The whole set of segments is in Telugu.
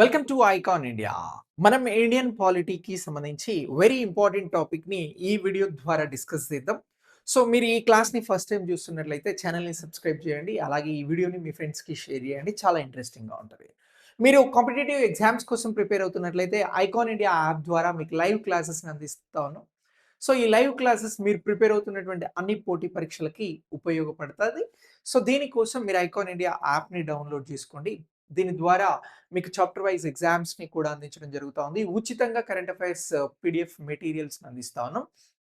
వెల్కమ్ టు ఐకాన్ ఇండియా మనం ఇండియన్ పాలిటీకి సంబంధించి వెరీ ఇంపార్టెంట్ టాపిక్ని ఈ వీడియో ద్వారా డిస్కస్ చేద్దాం. సో మీరు ఈ క్లాస్ని ఫస్ట్ టైం చూస్తున్నట్లయితే ఛానల్ని సబ్స్క్రైబ్ చేయండి. అలాగే ఈ వీడియోని మీ ఫ్రెండ్స్కి షేర్ చేయండి. చాలా ఇంట్రెస్టింగ్గా ఉంటుంది. మీరు కాంపిటేటివ్ ఎగ్జామ్స్ కోసం ప్రిపేర్ అవుతున్నట్లయితే ఐకాన్ ఇండియా యాప్ ద్వారా మీకు లైవ్ క్లాసెస్ని అందిస్తాను సో ఈ లైవ్ క్లాసెస్ మీరు ప్రిపేర్ అవుతున్నటువంటి అన్ని పోటీ పరీక్షలకి ఉపయోగపడుతుంది. సో దీనికోసం మీరు ఐకాన్ ఇండియా యాప్ని డౌన్లోడ్ చేసుకోండి. దీని ద్వారా మీకు చాప్టర్ వైజ్ ఎగ్జామ్స్ని కూడా అందించడం జరుగుతుంది. ఉచితంగా కరెంట్ అఫైర్స్ పీడిఎఫ్ మెటీరియల్స్ని అందిస్తాను.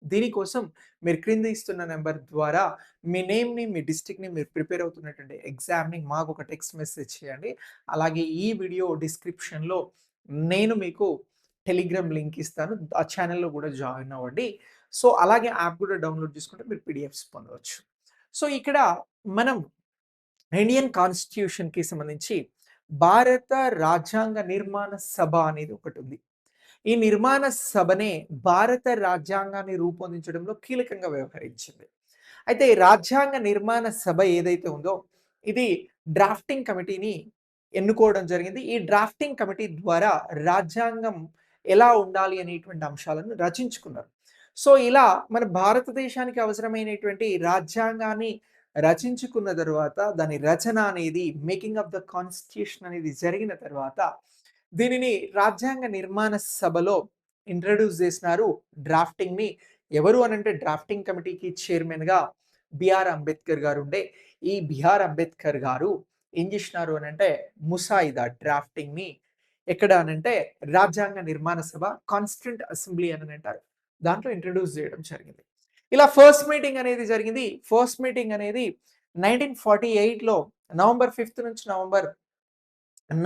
దీనికోసం మీరు క్రింద ఇస్తున్న నెంబర్ ద్వారా మీ నేమ్ని మీ డిస్టిక్ని మీరు ప్రిపేర్ అవుతున్నటువంటి ఎగ్జామ్ని మాకు ఒక టెక్స్ట్ మెసేజ్ చేయండి. అలాగే ఈ వీడియో డిస్క్రిప్షన్లో నేను మీకు టెలిగ్రామ్ లింక్ ఇస్తాను. ఆ ఛానల్లో కూడా జాయిన్ అవ్వండి. సో అలాగే యాప్ కూడా డౌన్లోడ్ చేసుకుంటే మీరు పీడిఎఫ్స్ పొందవచ్చు. సో ఇక్కడ మనం ఇండియన్ కాన్స్టిట్యూషన్కి సంబంధించి భారత రాజ్యాంగ నిర్మాణ సభ అనేది ఒకటి ఉంది. ఈ నిర్మాణ సభనే భారత రాజ్యాంగాన్ని రూపొందించడంలో కీలకంగా వ్యవహరించింది. అయితే ఈ రాజ్యాంగ నిర్మాణ సభ ఏదైతే ఉందో ఇది డ్రాఫ్టింగ్ కమిటీని ఎన్నుకోవడం జరిగింది. ఈ డ్రాఫ్టింగ్ కమిటీ ద్వారా రాజ్యాంగం ఎలా ఉండాలి అనేటువంటి అంశాలను రచించుకున్నారు. సో ఇలా మన భారతదేశానికి అవసరమైనటువంటి రాజ్యాంగాన్ని రచించుకున్న తర్వాత దాని రచన అనేది మేకింగ్ ఆఫ్ ద కాన్స్టిట్యూషన్ అనేది జరిగిన తర్వాత దీనిని రాజ్యాంగ నిర్మాణ సభలో ఇంట్రడ్యూస్ చేసినారు. డ్రాఫ్టింగ్ని ఎవరు అనంటే డ్రాఫ్టింగ్ కమిటీకి చైర్మన్గా బిఆర్ అంబేద్కర్ గారు ఉండే. ఈ బిఆర్ అంబేద్కర్ గారు ఏం చేసినారు అని అంటే ముసాయిదా డ్రాఫ్టింగ్ని ఎక్కడ అనంటే రాజ్యాంగ నిర్మాణ సభ కాన్స్టిట్యూంట్ అసెంబ్లీ అని అంటారు. దాంట్లో ఇంట్రడ్యూస్ చేయడం జరిగింది. ఇలా ఫస్ట్ మీటింగ్ అనేది జరిగింది. ఫస్ట్ మీటింగ్ అనేది నైన్టీన్ ఫార్టీ ఎయిట్లో నవంబర్ ఫిఫ్త్ నుంచి నవంబర్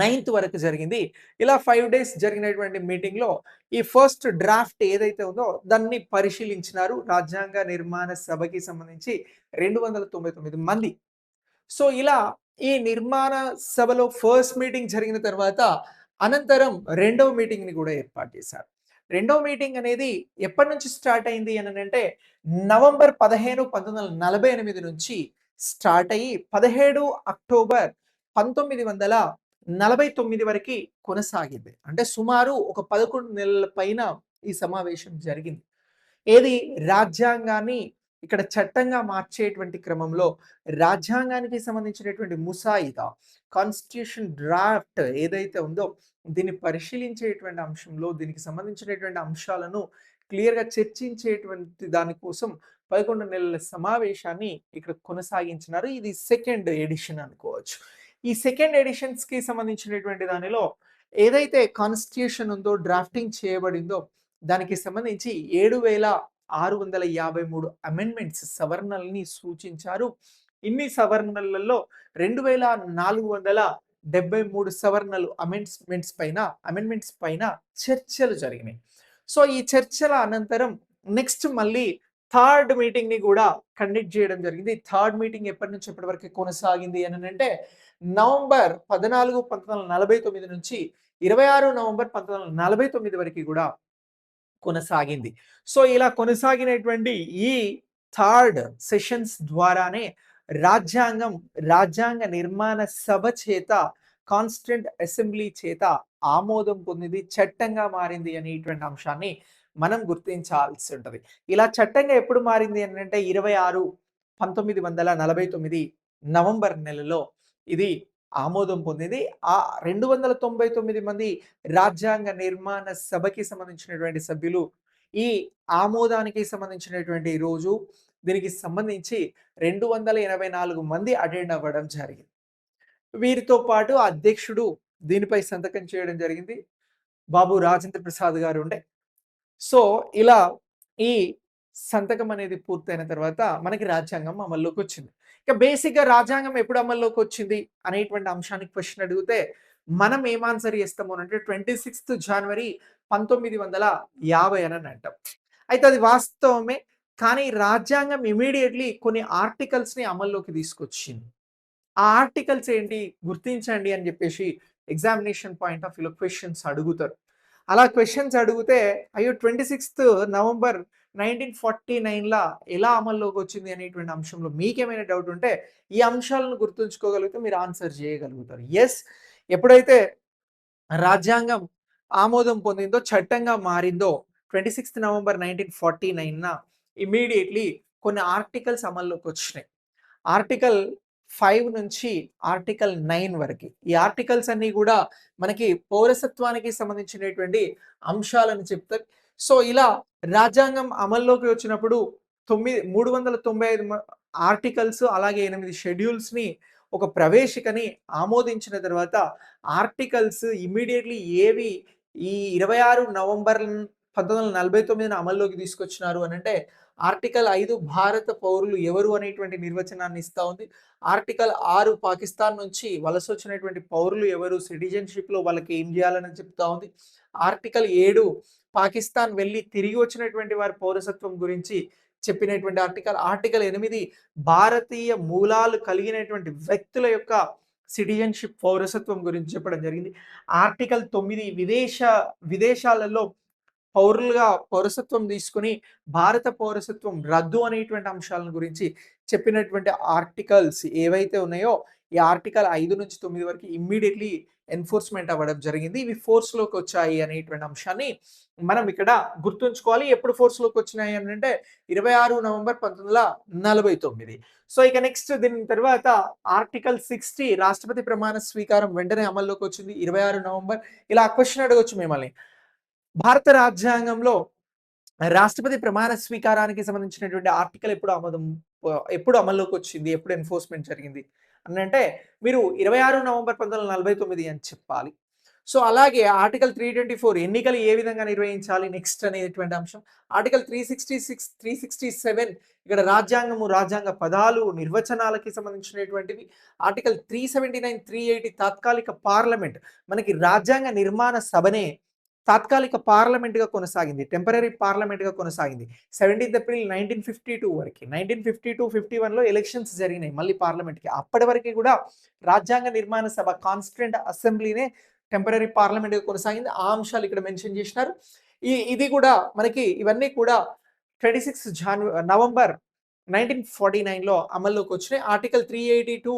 నైన్త్ వరకు జరిగింది. ఇలా ఫైవ్ డేస్ జరిగినటువంటి మీటింగ్లో ఈ ఫస్ట్ డ్రాఫ్ట్ ఏదైతే ఉందో దాన్ని పరిశీలించినారు. రాజ్యాంగ నిర్మాణ సభకి సంబంధించి రెండు వందల తొంభై తొమ్మిది మంది. సో ఇలా ఈ నిర్మాణ సభలో ఫస్ట్ మీటింగ్ జరిగిన తర్వాత అనంతరం రెండవ మీటింగ్ని కూడా ఏర్పాటు చేశారు. రెండవ మీటింగ్ అనేది ఎప్పటి నుంచి స్టార్ట్ అయింది అని అంటే నవంబర్ పదిహేను పంతొమ్మిది వందల నలభై ఎనిమిది నుంచి స్టార్ట్ అయ్యి పదిహేడు అక్టోబర్ పంతొమ్మిది వందల నలభై తొమ్మిది వరకు కొనసాగింది. అంటే సుమారు ఒక పదకొండు నెలల పైన ఈ సమావేశం జరిగింది. ఏది? రాజ్యాంగాన్ని ఇక్కడ చట్టంగా మార్చేటువంటి క్రమంలో రాజ్యాంగానికి సంబంధించినటువంటి ముసాయిదా కాన్స్టిట్యూషన్ డ్రాఫ్ట్ ఏదైతే ఉందో దీన్ని పరిశీలించేటువంటి అంశంలో దీనికి సంబంధించినటువంటి అంశాలను క్లియర్గా చర్చించేటువంటి దానికోసం పదకొండు నెలల సమావేశాన్ని ఇక్కడ కొనసాగించినారు. ఇది సెకండ్ ఎడిషన్ అనుకోవచ్చు. ఈ సెకండ్ ఎడిషన్స్కి సంబంధించినటువంటి దానిలో ఏదైతే కాన్స్టిట్యూషన్ ఉందో డ్రాఫ్టింగ్ చేయబడిందో దానికి సంబంధించి ఏడు వేల ఆరు వందల యాభై మూడు అమెండ్మెంట్స్ సవరణల్ని సూచించారు. ఇన్ని సవరణలలో రెండు వేల నాలుగు వందల డెబ్బై మూడు సవరణలు అమెండ్మెంట్స్ పైన అమెండ్మెంట్స్ పైన చర్చలు జరిగినాయి. సో ఈ చర్చల అనంతరం నెక్స్ట్ మళ్ళీ థర్డ్ మీటింగ్ని కూడా కండక్ట్ చేయడం జరిగింది. థర్డ్ మీటింగ్ ఎప్పటి నుంచి ఎప్పటి వరకు కొనసాగింది అని అంటే నవంబర్ పద్నాలుగు పంతొమ్మిది వందల నలభై తొమ్మిది నుంచి ఇరవై ఆరు నవంబర్ పంతొమ్మిది వందల నలభై తొమ్మిది వరకు కూడా కొనసాగింది. సో ఇలా కొనసాగినటువంటి ఈ థర్డ్ సెషన్స్ ద్వారానే రాజ్యాంగం రాజ్యాంగ నిర్మాణ సభ చేత కాన్స్టెంట్ అసెంబ్లీ చేత ఆమోదం పొందింది చట్టంగా మారింది అనేటువంటి అంశాన్ని మనం గుర్తించాల్సి ఉంటుంది. ఇలా చట్టంగా ఎప్పుడు మారింది అని అంటే ఇరవై ఆరు పంతొమ్మిది వందల నలభై తొమ్మిది నవంబర్ నెలలో ఇది ఆమోదం పొందింది. ఆ రెండు వందల తొంభై తొమ్మిది మంది రాజ్యాంగ నిర్మాణ సభకి సంబంధించినటువంటి సభ్యులు ఈ ఆమోదానికి సంబంధించినటువంటి రోజు దీనికి సంబంధించి రెండు వందల ఎనభై నాలుగు మంది అటెండ్ అవ్వడం జరిగింది. వీరితో పాటు అధ్యక్షుడు దీనిపై సంతకం చేయడం జరిగింది. బాబు రాజేంద్ర ప్రసాద్ గారు ఉండే. సో ఇలా ఈ సంతకం అనేది పూర్తయిన తర్వాత మనకి రాజ్యాంగం అమల్లోకి వచ్చింది ఇక బేసిక్గా రాజ్యాంగం ఎప్పుడు అమల్లోకి వచ్చింది అనేటువంటి అంశానికి క్వశ్చన్ అడిగితే మనం ఏం ఆన్సర్ చేస్తాము అంటే ట్వంటీ సిక్స్త్ జనవరి పంతొమ్మిది వందల యాభై అని అంటాం. అయితే అది వాస్తవమే కానీ రాజ్యాంగం ఇమీడియట్లీ కొన్ని ఆర్టికల్స్ని అమల్లోకి తీసుకొచ్చింది. ఆ ఆర్టికల్స్ ఏంటి? గుర్తించండి అని చెప్పేసి ఎగ్జామినేషన్ పాయింట్ ఆఫ్ వ్యూలో క్వశ్చన్స్ అడుగుతారు. అలా క్వశ్చన్స్ అడిగితే అయ్యో twenty sixth November nineteen forty నైన్లా ఎలా అమల్లోకి వచ్చింది అనేటువంటి అంశంలో మీకేమైనా డౌట్ ఉంటే ఈ అంశాలను గుర్తుంచుకోగలిగితే మీరు ఆన్సర్ చేయగలుగుతారు. ఎస్ ఎప్పుడైతే రాజ్యాంగం ఆమోదం పొందిందో చట్టంగా మారిందో twenty sixth November nineteen forty నైన్న immediately కొన్ని ఆర్టికల్స్ అమల్లోకి వచ్చినాయి. ఆర్టికల్ ఫైవ్ నుంచి ఆర్టికల్ నైన్ వరకు. ఈ ఆర్టికల్స్ అన్నీ కూడా మనకి పౌరసత్వానికి సంబంధించినటువంటి అంశాలను చెప్తాయి. సో ఇలా రాజ్యాంగం అమల్లోకి వచ్చినప్పుడు తొమ్మిది మూడు వందల తొంభై ఐదు ఆర్టికల్స్ అలాగే ఎనిమిది షెడ్యూల్స్ని ఒక ప్రవేశికని ఆమోదించిన తర్వాత ఆర్టికల్స్ ఇమ్మీడియట్లీ ఏవి ఈ ఇరవై ఆరు నవంబర్ పంతొమ్మిది వందల నలభై తొమ్మిదిన అమల్లోకి తీసుకొచ్చినారు అని అంటే ఆర్టికల్ ఐదు భారత పౌరులు ఎవరు అనేటువంటి నిర్వచనాన్ని ఇస్తా ఉంది. ఆర్టికల్ ఆరు పాకిస్తాన్ నుంచి వలస వచ్చినటువంటి పౌరులు ఎవరు సిటిజన్షిప్లో వాళ్ళకి ఏం చేయాలని చెప్తా ఉంది. ఆర్టికల్ ఏడు పాకిస్తాన్ వెళ్ళి తిరిగి వచ్చినటువంటి వారి పౌరసత్వం గురించి చెప్పినటువంటి ఆర్టికల్ ఆర్టికల్ ఎనిమిది భారతీయ మూలాలు కలిగినటువంటి వ్యక్తుల యొక్క సిటిజన్షిప్ పౌరసత్వం గురించి చెప్పడం జరిగింది. ఆర్టికల్ తొమ్మిది విదేశ విదేశాలలో పౌరులుగా పౌరసత్వం తీసుకుని భారత పౌరసత్వం రద్దు అనేటువంటి అంశాలను గురించి చెప్పినటువంటి ఆర్టికల్స్ ఏవైతే ఉన్నాయో ఈ ఆర్టికల్ ఐదు నుంచి తొమ్మిది వరకు ఇమ్మీడియట్లీ ఎన్ఫోర్స్మెంట్ అవ్వడం జరిగింది. ఇవి ఫోర్స్లోకి వచ్చాయి అనేటువంటి అంశాన్ని మనం ఇక్కడ గుర్తుంచుకోవాలి. ఎప్పుడు ఫోర్స్లోకి వచ్చినాయి అని అంటే ఇరవై ఆరు నవంబర్ పంతొమ్మిది వందల నలభై తొమ్మిది. సో ఇక నెక్స్ట్ దీని తర్వాత ఆర్టికల్ సిక్స్టీ రాష్ట్రపతి ప్రమాణ స్వీకారం వెంటనే అమల్లోకి వచ్చింది. ఇరవై ఆరు నవంబర్ ఇలా క్వశ్చన్ అడగొచ్చు మిమ్మల్ని. భారత రాజ్యాంగంలో రాష్ట్రపతి ప్రమాణ స్వీకారానికి సంబంధించినటువంటి ఆర్టికల్ ఎప్పుడు ఆమోదం ఎప్పుడు అమల్లోకి వచ్చింది? ఎప్పుడు ఎన్ఫోర్స్మెంట్ జరిగింది? అని అంటే మీరు ఇరవై ఆరు నవంబర్ పంతొమ్మిది నలభై తొమ్మిది అని చెప్పాలి. సో అలాగే ఆర్టికల్ త్రీ ట్వంటీ ఫోర్ ఎన్నికలు ఏ విధంగా నిర్వహించాలి నెక్స్ట్ అనేటువంటి అంశం. Article three sixty six three sixty seven ఇక్కడ రాజ్యాంగము రాజ్యాంగ పదాలు నిర్వచనాలకి సంబంధించినటువంటివి. Article three seventy nine three eighty తాత్కాలిక పార్లమెంట్ మనకి రాజ్యాంగ నిర్మాణ సభనే తాత్కాలిక పార్లమెంట్గా కొనసాగింది. టెంపరీ పార్లమెంట్గా కొనసాగింది. Seventeenth April nineteen fifty two వరకు. నైన్టీన్ ఫిఫ్టీ టూ ఫిఫ్టీ వన్లో ఎలక్షన్స్ జరిగినాయి మళ్ళీ పార్లమెంట్కి. అప్పటి వరకు కూడా రాజ్యాంగ నిర్మాణ సభ కాన్స్టిట్యూంట్ అసెంబ్లీనే టెంపరీ పార్లమెంట్గా కొనసాగింది. ఆ అంశాలు ఇక్కడ మెన్షన్ చేసినారు. ఈ ఇది కూడా మనకి ఇవన్నీ కూడా ట్వంటీ సిక్స్ జాన్ నవంబర్ నైన్టీన్ ఫార్టీ నైన్లో అమల్లోకి వచ్చినాయి. Article three eighty two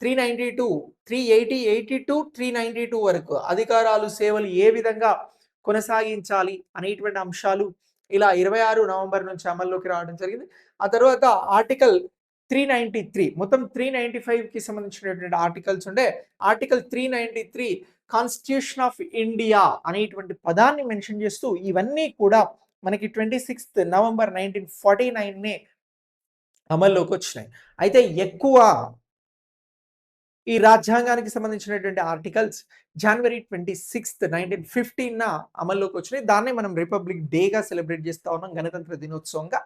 three ninety two three eighty eighty two three ninety two వరకు అధికారాలు సేవలు ఏ విధంగా కొనసాగించాలి అనేటువంటి అంశాలు ఇలా ఇరవై ఆరు నవంబర్ నుంచి అమల్లోకి రావడం జరిగింది. ఆ తర్వాత ఆర్టికల్ త్రీ నైంటీ త్రీ మొత్తం త్రీ నైంటీ ఫైవ్కి సంబంధించినటువంటి ఆర్టికల్స్ ఉండే article three ninety three constitution of India అనేటువంటి పదాన్ని మెన్షన్ చేస్తూ ఇవన్నీ కూడా మనకి twenty sixth November nineteen forty నైన్నే అమల్లోకి వచ్చినాయి. అయితే ఎక్కువ ఈ రాజ్యాంగానికి సంబంధించినటువంటి ఆర్టికల్స్ జనవరి ట్వంటీ సిక్స్త్ నైన్టీన్ ఫిఫ్టీన్ అమల్లోకి వచ్చినాయి. దాన్నే మనం రిపబ్లిక్ డేగా సెలబ్రేట్ చేస్తా ఉన్నాం గణతంత్ర దినోత్సవంగా.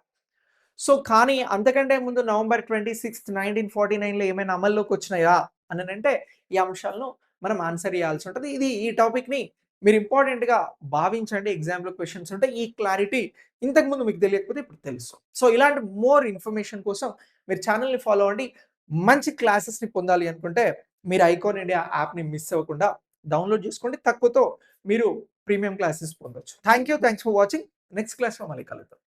సో కానీ అంతకంటే ముందు November twenty sixth nineteen forty నైన్లో ఏమైనా అమల్లోకి వచ్చినాయా? అని అంటే ఈ అంశాలను మనం ఆన్సర్ చేయాల్సి ఉంటుంది. ఇది ఈ టాపిక్ని మీరు ఇంపార్టెంట్గా భావించండి. ఎగ్జామ్లో క్వశ్చన్స్ ఉంటే ఈ క్లారిటీ ఇంతకుముందు మీకు తెలియకపోతే ఇప్పుడు తెలుసు. సో ఇలాంటి మోర్ ఇన్ఫర్మేషన్ కోసం మీరు ఛానల్ని ఫాలో అవ్వండి. మంచి క్లాసెస్ని పొందాలి అనుకుంటే మీరు ఐకాన్ ఇండియా యాప్ని మిస్ అవ్వకుండా డౌన్లోడ్ చేసుకోండి. తక్కువతో మీరు ప్రీమియం క్లాసెస్ పొందొచ్చు. Thank you thanks for watching. Next క్లాస్లో మళ్ళీ కలుద్దాం.